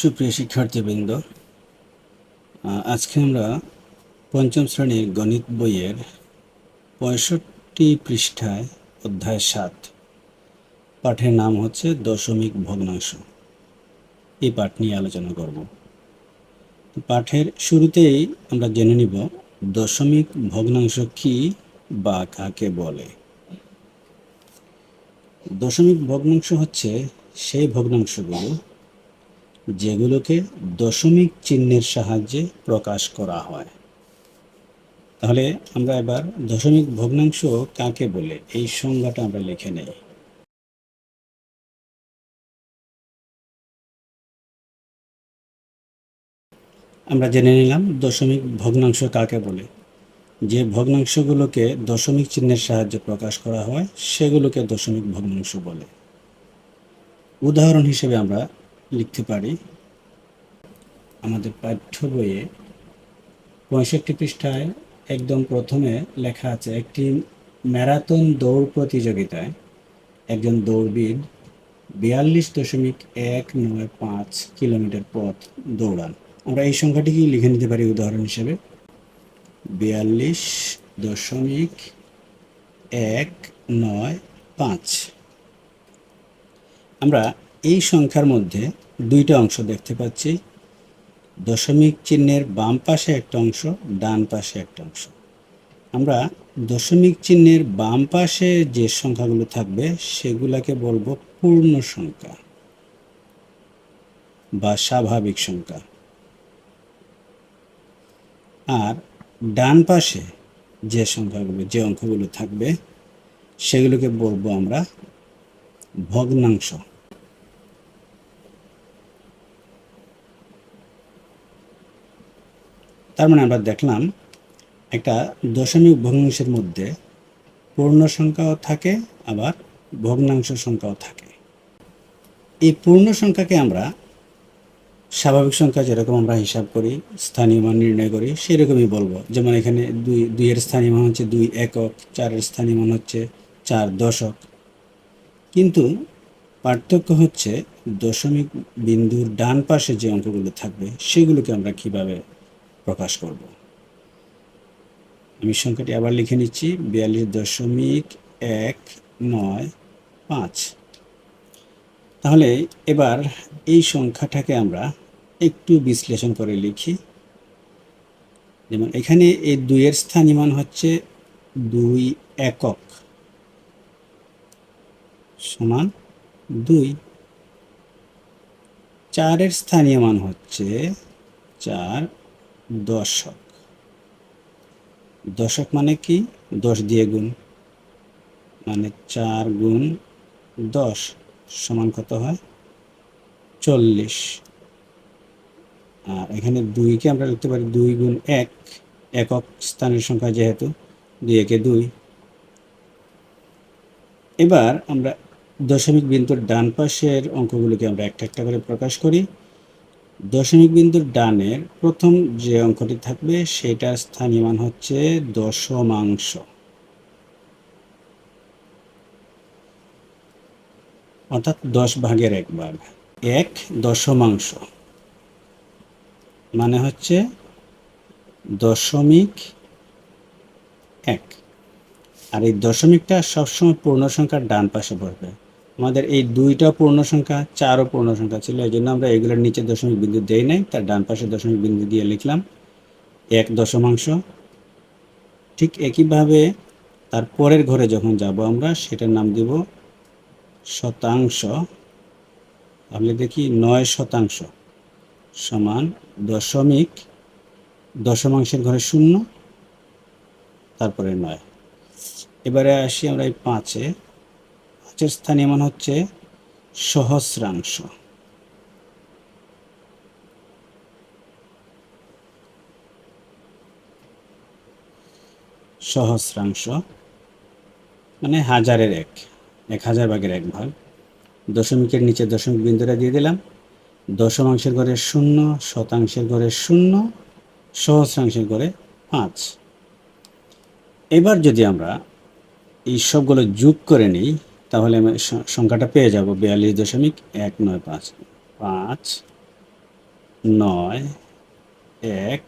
সুপ্রিয় শিক্ষার্থীবৃন্দ আজকে আমরা পঞ্চম শ্রেণির গণিত বইয়ের পঁয়ষট্টি পৃষ্ঠায় অধ্যায় সাত। পাঠের নাম হচ্ছে দশমিক ভগ্নাংশ। এই পাঠ নিয়ে আলোচনা করব। পাঠের শুরুতেই আমরা জেনে নিব দশমিক ভগ্নাংশ কি বা কাকে বলে। দশমিক ভগ্নাংশ হচ্ছে সেই ভগ্নাংশগুলো যেগুলোকে দশমিক চিহ্নের সাহায্যে প্রকাশ করা হয়। তাহলে আমরা এবার দশমিক ভগ্নাংশ কাকে বলে? এই সংজ্ঞাটা আমরা লিখে নেই। আমরা জেনে নিলাম দশমিক ভগ্নাংশ কাকে বলে। যে ভগ্নাংশগুলোকে দশমিক চিহ্নের সাহায্যে প্রকাশ করা হয়, সেগুলোকে দশমিক ভগ্নাংশ বলে। উদাহরণ হিসেবে আমরা লিখতে পারি। আমাদের পাঠ্য বইয়ে পঁয়ষট্টি পৃষ্ঠায় একদম প্রথমে লেখা আছে, একটি ম্যারাথন দৌড় প্রতিযোগিতায় একজন দৌড়বিদ বিয়াল্লিশ দশমিক এক নয় পাঁচ কিলোমিটার পথ দৌড়ান। আমরা এই সংখ্যাটিকেই লিখে নিতে পারি উদাহরণ হিসেবে। বিয়াল্লিশ দশমিক এক নয় পাঁচ। আমরা এই সংখ্যার মধ্যে দুইটা অংশ দেখতে পাচ্ছি। দশমিক চিহ্নের বাম পাশে একটা অংশ, ডান পাশে একটা অংশ। আমরা দশমিক চিহ্নের বাম পাশে যে সংখ্যাগুলো থাকবে, সেগুলোকে বলব পূর্ণ সংখ্যা বা স্বাভাবিক সংখ্যা। আর ডান পাশে যে সংখ্যাগুলো, যে অঙ্কগুলো থাকবে, সেগুলোকে বলব আমরা ভগ্নাংশ। তার মানে আমরা দেখলাম একটা দশমিক ভগ্নাংশের মধ্যে পূর্ণ সংখ্যাও থাকে, আবার ভগ্নাংশ সংখ্যাও থাকে। এই পূর্ণ সংখ্যাকে আমরা স্বাভাবিক সংখ্যা যেরকম আমরা হিসাব করি, স্থানীয় মান নির্ণয় করি, সেরকমই বলব। যেমন এখানে দুই, দুইয়ের স্থানীয় মান হচ্ছে দুই একক, চারের স্থানীয় মান হচ্ছে চার দশক। কিন্তু পার্থক্য হচ্ছে দশমিক বিন্দুর ডান পাশে যে অঙ্কগুলো থাকবে, সেগুলোকে আমরা কীভাবে প্রকাশ করব। আমি সংখ্যাটি আবার লিখে নিচ্ছি, বিয়াল্লিশ দশমিক এক নয় পাঁচ। তাহলে এবার এই সংখ্যাটাকে আমরা একটু বিশ্লেষণ করে লিখি। যেমন এখানে এই দুইয়ের স্থানীয় মান হচ্ছে দুই একক সমান দুই। চারের স্থানীয় মান হচ্ছে চার দশক। দশক মানে কি? দশ দিয়ে গুণ। মানে চার গুণ দশ সমান কত হয়? চল্লিশ। আর এখানে দুইকে আমরা লিখতে পারি দুই গুণ এক, একক স্থানের সংখ্যা যেহেতু, দুই একে দুই। এবার আমরা দশমিক বিন্দুর ডান পাশের অঙ্কগুলোকে আমরা একটা একটা করে প্রকাশ করি। দশমিক বিন্দুর ডানের প্রথম যে অঙ্কটি থাকবে, সেটার স্থানীয় মান হচ্ছে দশমাংশ। অর্থাৎ দশ ভাগের এক ভাগ। এক দশমাংশ। মানে হচ্ছে দশমিক এক। আর এই দশমিকটা সবসময় পূর্ণ সংখ্যার ডান পাশে পড়বে। আমাদের এই দুইটা পূর্ণ সংখ্যা, চারও পূর্ণ সংখ্যা ছিল, এই জন্য আমরা এগুলোর নিচে দশমিক বিন্দু দেই নাই, তার ডান পাশে দশমিক বিন্দু দিয়ে লিখলাম এক দশমাংশ। ঠিক একইভাবে তার পরের ঘরে যখন যাব আমরা, সেটার নাম দিব শতাংশ। তাহলে দেখি নয় শতাংশ সমান দশমিক, দশমাংশের ঘরে শূন্য, তারপরে নয়। এবারে আসি আমরা এই পাঁচে। পাঁচের স্থানীয় মান হচ্ছে সহস্রাংশ। সহস্রাংশ মানে হাজারের এক এক হাজার ভাগের এক ভাগ। দশমিকের নিচে দশমিক বিন্দুটা দিয়ে দিলাম। দশমাংশের ঘরে শূন্য, শতাংশের ঘরে শূন্য, সহস্রাংশের ঘরে পাঁচ। এবার যদি আমরা এই সবগুলো যোগ করে নিই তাহলে আমি সংখ্যাটা পেয়ে যাব বিয়াল্লিশ দশমিক এক নয় পাঁচ পাঁচ, নয়, এক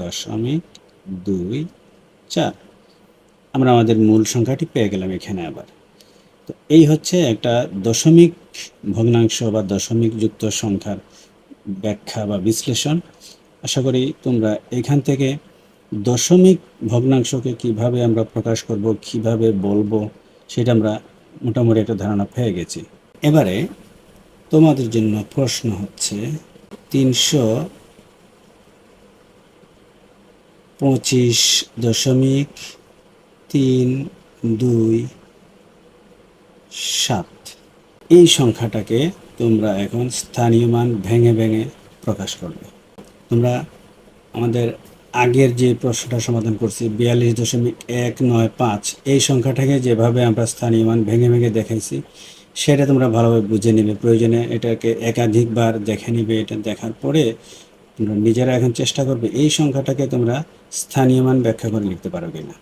দশমিক দুই চার। আমরা আমাদের মূল সংখ্যাটি পেয়ে গেলাম এখানে আবার। তো এই হচ্ছে একটা দশমিক ভগ্নাংশ বা দশমিক যুক্ত সংখ্যার ব্যাখ্যা বা বিশ্লেষণ। আশা করি তোমরা এখান থেকে দশমিক ভগ্নাংশকে কীভাবে আমরা প্রকাশ করব, কীভাবে বলব, সেটা আমরা মোটামুটি একটা ধারণা পেয়ে গেছি। এবারে তোমাদের জন্য প্রশ্ন হচ্ছে, তিনশো পঁচিশ দশমিক তিন দুই সাত। এই সংখ্যাটাকে তোমরা এখন স্থানীয় মান ভেঙে ভেঙে প্রকাশ করবে। তোমরা আমাদের আগের যে প্রশ্নটা সমাধান করছি, বিয়াল্লিশ দশমিক এক নয় পাঁচ, এই সংখ্যাটাকে যেভাবে আমরা স্থানীয় মান ভেঙে ভেঙে দেখাইছি, সেটা তোমরা ভালোভাবে বুঝে নেবে। প্রয়োজনে এটাকে একাধিকবার দেখে নেবে, এটা দেখার পরে তোমরা নিজেরা এখন চেষ্টা করবে এই সংখ্যাটাকে তোমরা স্থানীয় মান ব্যাখ্যা করে লিখতে পারো কিনা।